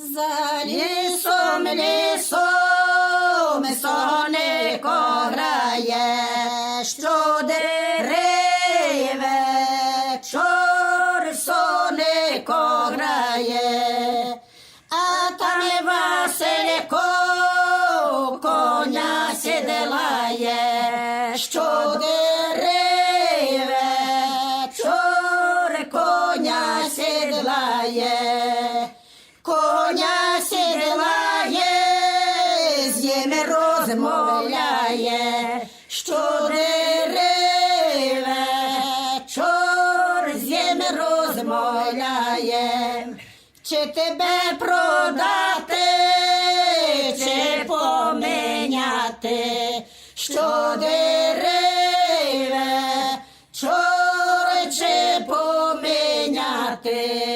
За лісом, лісом, сонико грає, що дереве, чор сонико грає, а там і Василько коня сіделає, що дереве, чор коня сідлає. Коня сідлає, з ними розмовляє, що дереве, чор з ними розмовляє, чи тебе продати, чи поміняти, що дереве, чор чи поміняти.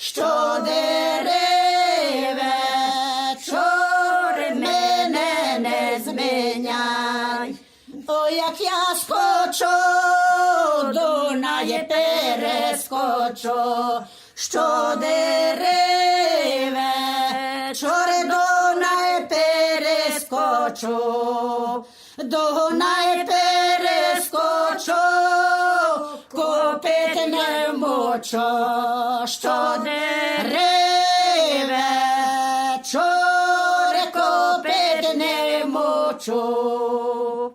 Що дереве, чор мене не зміняй. О, як я скочу, Дунає перескочу, що дереве, чори Дунай перескочу, Дунай перескочу, купити не мочу, що риве, чори копити не мочу.